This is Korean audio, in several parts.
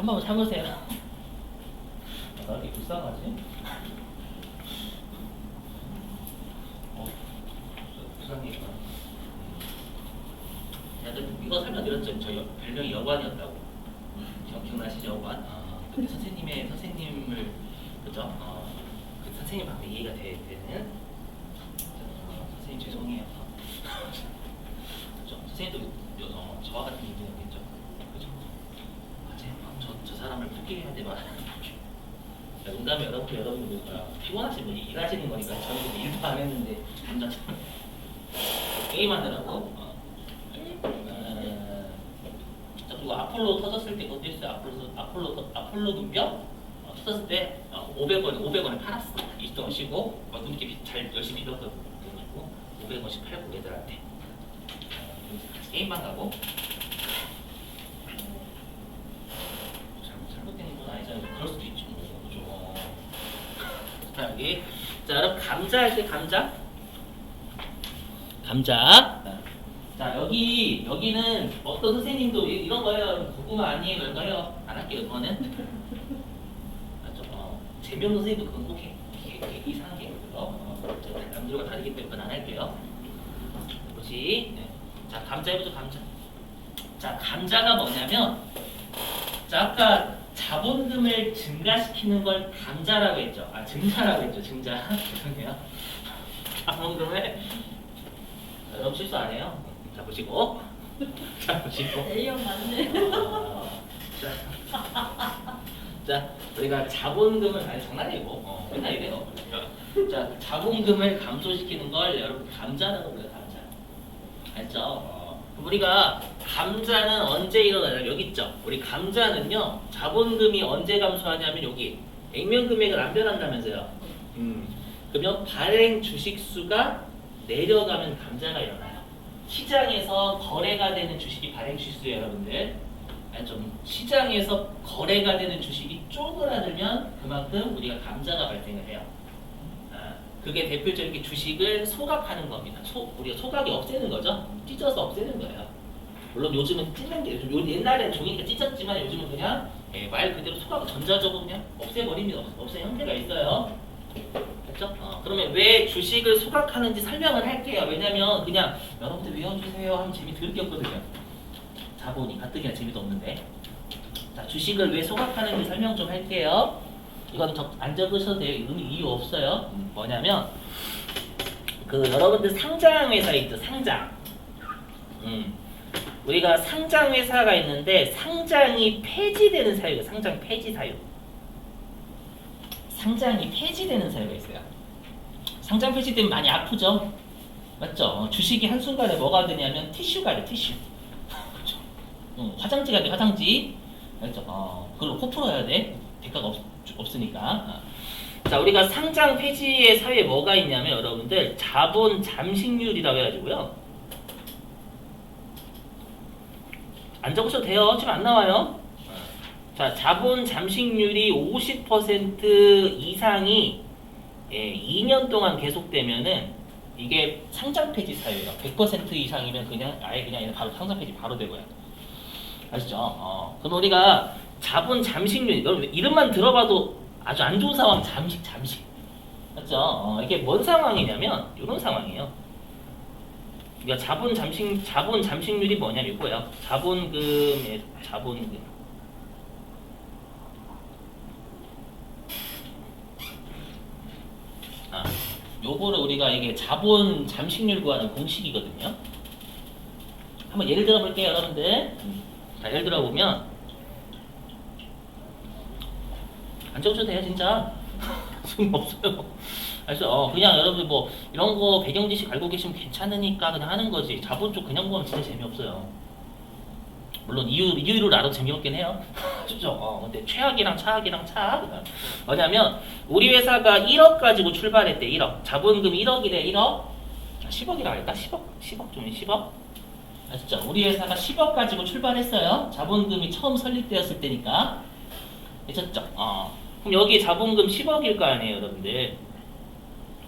한 번만 참으세요. 아, 나 이렇게 불쌍하지? 어, 불쌍해. 야, 근 이거 설명드렸죠? 저 여- 별명이 여관이었다고. 기억, 기억나시죠? 여관? 어, 근데 선생님의 선생님을 그죠? 어, 그 선생님 방금 이해가 되, 되는 어, 선생님 죄송해요. 그죠? 선생님도 여- 어, 저와 같은 인생이겠죠? 그죠? 맞아요. 어, 저, 저 사람을 포기해야 돼 말하는 야, 농담이 여러분 여러분 아, 피곤하신 분이 일하시는 거니까 저는 일도 안 했는데 혼자처럼 게임하느라고 어. 어, 자, 그리고 아폴로 터졌을 때 그것도 있어요. 아폴로 아폴로 터- 아폴로 눈병 어, 터졌을 때 어, 500원 500원에 팔았어. 20동안 쉬고 어, 눈 이렇게 잘 열심히 돈이고 500원씩 팔고 애들한테 어, 게임만 가고 잘못 잘못된 건 아니잖아요. 그럴 수도 있죠. 자 여기 자 여러분 감자 할때 감자 감자 자 여기 여기는 어떤 선생님도 이- 이런 거예요. 고구마 아니에요. 이런 거요. 안 할게요. 그거는 맞죠? 어, 재미없는 선생님도 그건 꼭 해. 개- 개- 이상하게. 어, 저 남들과 다르기 때문에 그건 안 할게요. 뭐지? 네. 자 감자 해보죠. 감자. 자 감자가 뭐냐면 자 아까 자본금을 증가시키는 걸 감자라고 했죠. 아 증자라고 했죠. 증자. 죄송해요. 자본금을 여러분 실수 안 해요. 자 보시고 자 보시고 A형 맞네. 어, 자, 자 우리가 자본금을 아니 장난이고 어, 맨날 이래요. 자 자본금을 감소시키는 걸 여러분 감자라고 불러요. 감자. 알죠? 어, 우리가 감자는 언제 일어나냐 여기 있죠. 우리 감자는요 자본금이 언제 감소하냐면 여기 액면 금액은 안 변한다면서요. 음. 그러면 발행 주식 수가 내려가면 감자가 일어나요. 시장에서 거래가 되는 주식이 발행 주식수예요, 여러분들. 아니, 좀 시장에서 거래가 되는 주식이 쪼그라들면 그만큼 우리가 감자가 발생을 해요. 아, 그게 대표적인 주식을 소각하는 겁니다. 소, 우리가 소각이 없애는 거죠. 찢어서 없애는 거예요. 물론 요즘은 찢는 게 요즘 요- 옛날엔 종이가 찢었지만 요즘은 그냥 예, 말 그대로 소각 전자적으로 그냥 없애버립니다. 없- 없애 형태가 있어요. 됐죠? 어, 그러면 왜 주식을 소각하는지 설명을 할게요. 왜냐면 그냥 여러분들 외워주세요 하면 재미 들게 없거든요. 자본이 가뜩이나 재미도 없는데. 자, 주식을 왜 소각하는지 설명 좀 할게요. 이건 적, 안 적으셔도 돼요. 이유 없어요. 음, 뭐냐면 그 여러분들 상장 회사 있죠. 상장. 음. 우리가 상장 회사가 있는데 상장이 폐지되는 사유가 상장 폐지 사유. 상장이 폐지되는 사유가 있어요. 상장 폐지되면 많이 아프죠? 맞죠? 어, 주식이 한순간에 뭐가 되냐면 티슈가 돼, 티슈. 그렇죠? 응, 화장지가 돼, 화장지. 알죠? 어, 그걸로 코 풀어야 돼. 대가가 없, 없으니까. 어. 자, 우리가 상장 폐지의 사유에 뭐가 있냐면 여러분들 자본 잠식률이라고 해가지고요. 안 적으셔도 돼요. 지금 안 나와요. 자, 자본 잠식률이 50% 이상이 예, 2년 동안 계속되면은 이게 상장 폐지 사유예요. 100% 이상이면 그냥 아예 그냥 바로 상장 폐지 바로 되고요. 아시죠? 어. 그럼 우리가 자본 잠식률 이름만 들어봐도 아주 안 좋은 상황 잠식 잠식. 맞죠? 어, 이게 뭔 상황이냐면 이런 상황이에요. 그러니까 자본 잠식 자본 잠식률이 뭐냐면 이거예요. 자본금의 자본금. 아, 요거를 우리가 이게 자본 잠식률 구하는 공식이거든요. 한번 예를 들어 볼게요, 여러분들. 자, 예를 들어 보면 안 적어도 돼요, 진짜. 없어요. 그래서 어, 그냥 여러분들 뭐 이런 거 배경 지식 알고 계시면 괜찮으니까 그냥 하는 거지. 자본 쪽 그냥 보면 진짜 재미없어요. 물론 이유 이유를 알아도 재미없긴 해요. 그죠? 어, 근데 최악이랑 차악이랑 차악. 뭐냐면 우리 회사가 1억 가지고 출발했대. 1억. 자본금 1억이래. 1억. 10억이라 할까? 10억. 10억 좀 10억. 아시죠? 우리 회사가 10억 가지고 출발했어요. 자본금이 처음 설립되었을 때니까. 되셨죠? 어. 그럼 여기 자본금 10억일 거 아니에요, 여러분들.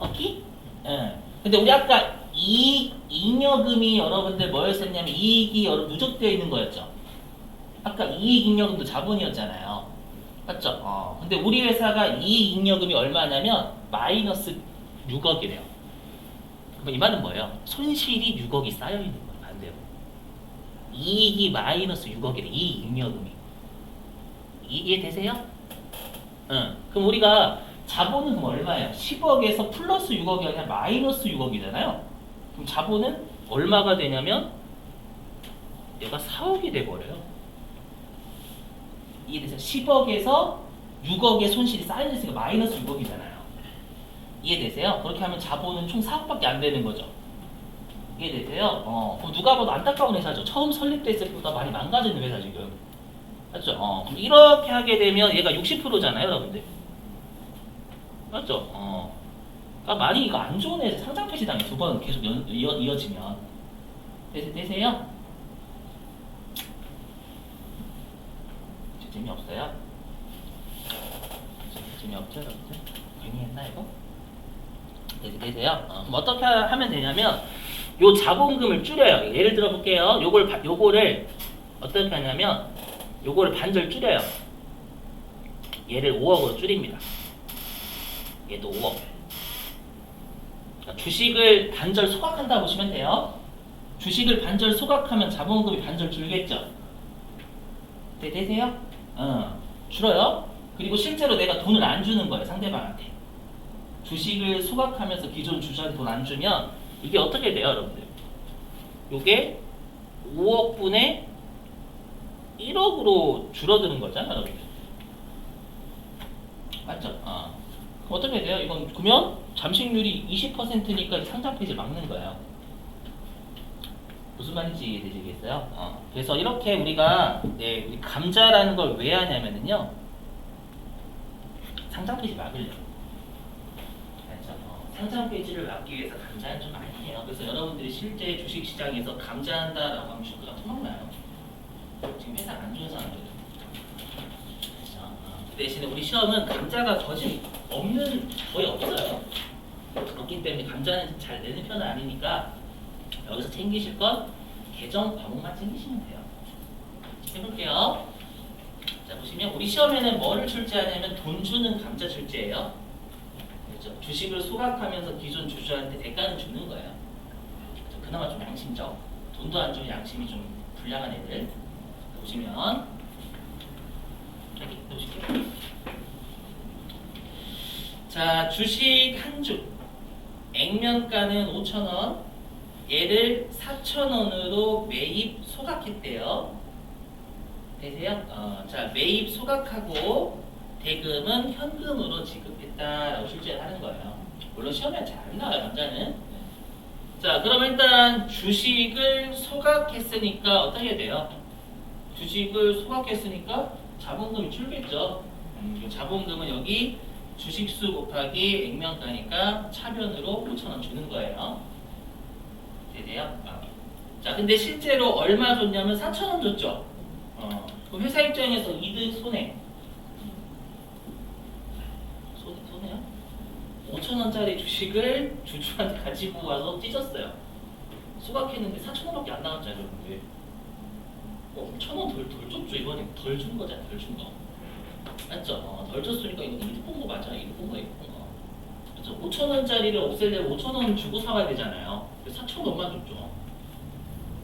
오케이? 예. 근데 우리 아까 이익, 잉여금이 여러분들 뭐였었냐면 이익이 여러 누적되어 있는 거였죠. 아까 이익 잉여금도 자본이었잖아요. 맞죠? 어. 근데 우리 회사가 이익 잉여금이 얼마냐면 마이너스 6억이래요. 그럼 이 말은 뭐예요? 손실이 6억이 쌓여 있는 거예요. 반대로. 이익이 마이너스 6억이래. 이익 잉여금이. 이해되세요? 응. 그럼 우리가 자본은 얼마예요? 10억에서 플러스 6억이 아니라 마이너스 6억이잖아요. 그럼 자본은 얼마가 되냐면 얘가 4억이 돼버려요. 이해되세요? 10억에서 6억의 손실이 쌓여있으니까 마이너스 6억이잖아요. 이해되세요? 그렇게 하면 자본은 총 4억밖에 안 되는 거죠. 이해되세요? 어, 그럼 누가 봐도 안타까운 회사죠. 처음 설립됐을 때보다 많이 망가지는 회사 지금. 맞죠? 어, 그럼 이렇게 하게 되면 얘가 60%잖아요, 여러분들. 맞죠? 어. 그러니까 많이 이거 안 좋은 회사 상장 폐지 당해 두 번 계속 연, 이어, 이어지면. 되, 되세요? 재미없어요? 재미없죠, 여러분들? 괜히 했나, 이거? 되, 되세요? 어, 그럼 어떻게 하면 되냐면, 요 자본금을 줄여요. 예를 들어 볼게요. 요걸, 바- 요거를 어떻게 하냐면, 요거를 반절 줄여요. 얘를 5억으로 줄입니다. 얘도 5억. 그러니까 주식을 반절 소각한다 보시면 돼요. 주식을 반절 소각하면 자본금이 반절 줄겠죠. 네, 되세요? 어, 줄어요. 그리고 실제로 내가 돈을 안 주는 거예요, 상대방한테. 주식을 소각하면서 기존 주주한테 돈 안 주면 이게 어떻게 돼요, 여러분들? 요게 5억 분의 1억으로 줄어드는 거잖아요. 맞죠? 어. 어떻게 돼요? 이건 그러면 잠식률이 20%니까 상장 폐지 막는 거예요. 무슨 말인지 이해되시겠어요? 어. 그래서 이렇게 우리가 네, 우리 감자라는 걸 왜 하냐면은요. 상장 폐지 막으려고. 알죠? 어. 상장 폐지를 막기 위해서 감자는 좀 아니에요. 그래서 여러분들이 실제 주식 시장에서 감자한다라고 하면 주가가 토막나요. 지금 회사 안 좋은 사람들. 그렇죠? 어. 그 대신에 우리 시험은 감자가 거의 없는 거의 없어요. 없기 때문에 감자는 잘 내는 편은 아니니까 여기서 챙기실 건 계정 과목만 챙기시면 돼요. 해볼게요. 자 보시면 우리 시험에는 뭐를 출제하냐면 돈 주는 감자 출제예요. 그렇죠? 주식을 소각하면서 기존 주주한테 대가는 주는 거예요. 그나마 좀 양심적. 돈도 안 주면 양심이 좀 불량한 애들. 보시면. 자 주식 한 주. 액면가는 5,000원, 얘를 4,000원으로 매입 소각했대요. 되세요? 어, 자, 매입 소각하고 대금은 현금으로 지급했다라고 실제로 하는 거예요. 물론 시험에 잘안 나와요, 남자는. 자, 그럼 일단 주식을 소각했으니까 어떻게 돼요? 주식을 소각했으니까 자본금이 줄겠죠. 음, 이 자본금은 여기 주식수 곱하기 액면가니까 차변으로 5,000원 주는 거예요. 되세요? 어. 자, 근데 실제로 얼마 줬냐면 4,000원 줬죠. 어. 그럼 회사 입장에서 이득 손해. 손, 손해요? 5,000원짜리 주식을 주주한테 가지고 와서 찢었어요. 소각했는데 4,000원밖에 안 나왔잖아요, 여러분들. 어, 1,000원 덜, 덜 줬죠, 이번에. 덜 준 거잖아요, 덜준 거. 맞죠? 어, 덜 줬으니까 이거 이득 본거 맞아, 이득 본 거, 이득 본 거. 그렇죠? 5천 원짜리를 없애려면 5천 원 주고 사와야 되잖아요. 4천 원만 줬죠.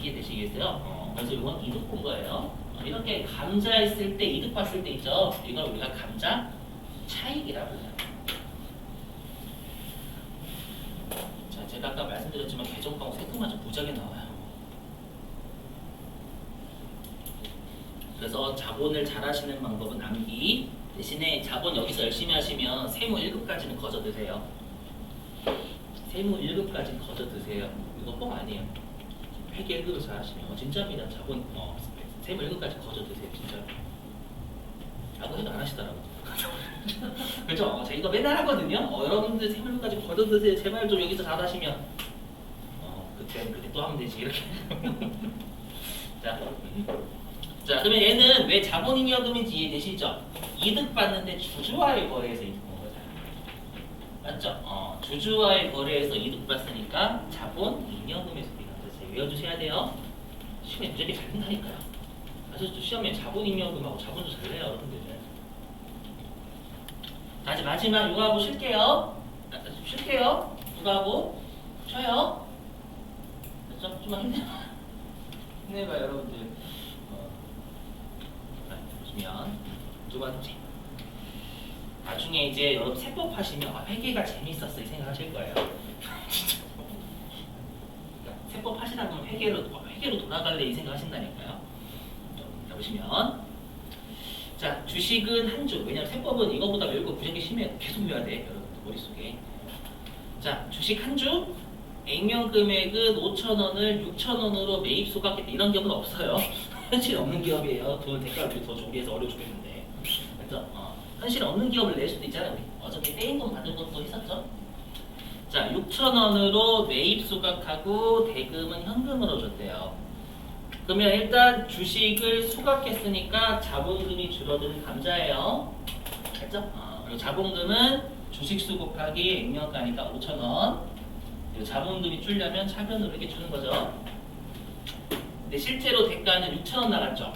이해되시겠어요? 어, 그래서 이건 이득 본 거예요. 어, 이렇게 감자 있을 때 이득 봤을 때 있죠. 이걸 우리가 감자 차익이라고 해요. 자, 제가 아까 말씀드렸지만 과목 세트마저 무지하게 나와요. 그래서 자본을 잘 하시는 방법은 암기 대신에 자본 여기서 열심히 하시면 세무 1급까지는 거저 드세요. 세무 1급까지 거저 드세요. 이거 꼭 아니에요. 회계 1급을 잘 하시면 어, 진짜입니다. 자본 어, 세무 1급까지 거저 드세요. 진짜. 라고 해도 안 하시더라고. 그죠? 어, 제가 이거 맨날 하거든요. 어, 여러분들 세무 1급까지 거저 드세요. 제발 좀 여기서 잘 하시면 어, 그때 그때 또 하면 되지 이렇게. 자. 자, 그러면 얘는 왜 자본잉여금인지 이해되시죠? 이득 받는데 주주와의 거래에서 이득 본 거잖아요. 맞죠? 어, 주주와의 거래에서 이득 봤으니까 자본 잉여금에서 이득 받았어요. 외워주셔야 돼요. 시간이 무지하게 잘 된다니까요. 그래서 시험에 자본임명금하고 자본조 잘 내요 여러분들. 자, 이제 마지막 육아하고 쉴게요. 아, 좀 쉴게요. 육아하고 쉬어요. 좀 좀만 힘내. 힘내봐요 여러분들. 보시면 두 번째. 나중에 이제 여러분 세법 하시면 아, 회계가 재밌었어 이 생각하실 거예요. 진짜. 그러니까 세법 하시다 보면 회계로 어, 회계로 돌아갈래 이 생각하신다니까요. 자, 보시면 자 주식은 한 주. 왜냐면 세법은 이거보다 외우고 부정이 심해 계속 외워야 돼 여러분 머릿속에. 자 주식 한 주. 액면 금액은 5천 원을 6천 원으로 매입 소각했다 이런 기업은 없어요. 현실 없는 기업이에요. 돈 대가를 더 준비해서 어려 죽겠는데. 그래서 어, 현실 없는 기업을 낼 수도 있잖아요. 우리 어저께 떼인 돈 받은 것도 있었죠. 자 6천 원으로 매입 소각하고 대금은 현금으로 줬대요. 그러면 일단 주식을 소각했으니까 자본금이 줄어드는 감자예요. 알죠? 어, 그리고 자본금은 주식수 곱하기 액면가니까 5천 원. 자본금이 줄려면 차변으로 이렇게 주는 거죠. 근데 실제로 대가는 6천 원 나갔죠.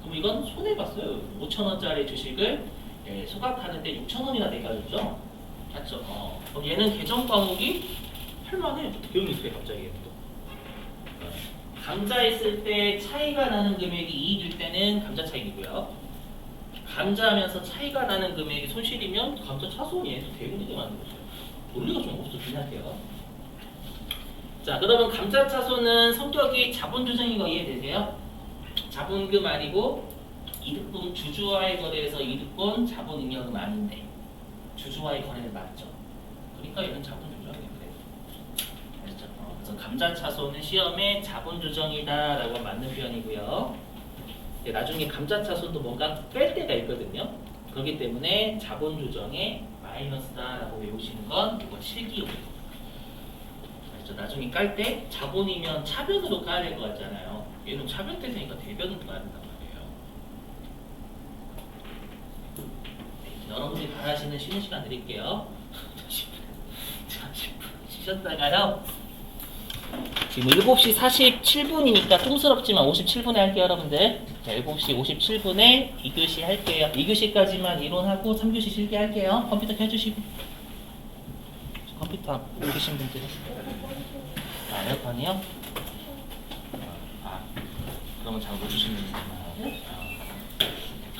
그럼 이건 손해 봤어요. 5천 원짜리 주식을 예, 소각하는데 6천 원이나 대가 줬죠. 맞죠? 어. 그럼 얘는 계정 과목이 할만해. 배우는 돼 갑자기 또. 어. 감자 있을 때 차이가 나는 금액이 이익일 때는 감자 차익이고요. 감자하면서 차이가 나는 금액이 손실이면 감자 차손이 또 대금이게 만든 거죠. 논리가 좀 없어 생각해요. 자, 그러면 감자 차손은 성격이 자본 조정인 거 이해되세요? 자본금 아니고 이득분 주주와의 거래에서 이득분 자본 잉여금 아닌데 주주와의 거래는 맞죠. 그러니까 얘는 자본 조정이에요. 그래. 알죠? 어, 그래서 감자 차손은 시험에 자본 조정이다라고 맞는 표현이고요. 나중에 감자 차손도 뭔가 뺄 때가 있거든요. 그렇기 때문에 자본 조정에 마이너스다라고 외우시는 건 이거 7기호예요. 알죠? 나중에 깔 때 자본이면 차변으로 까야 될 것 같잖아요. 얘는 차변 대세니까 대변으로 까야 된단 말이에요. 네, 여러분들이 바라시는 쉬는 시간 드릴게요. 자, 10분 쉬셨다가요. 지금 7시 47분이니까 뚱스럽지만 57분에 할게요, 여러분들. 자, 7시 57분에 2교시 할게요. 2교시까지만 이론하고 3교시 실기 할게요. 컴퓨터 켜주시고. 컴퓨터 안 계신 분들. 아, 에어컨이요? 아, 그러면 잘 못 주시는 분이구나.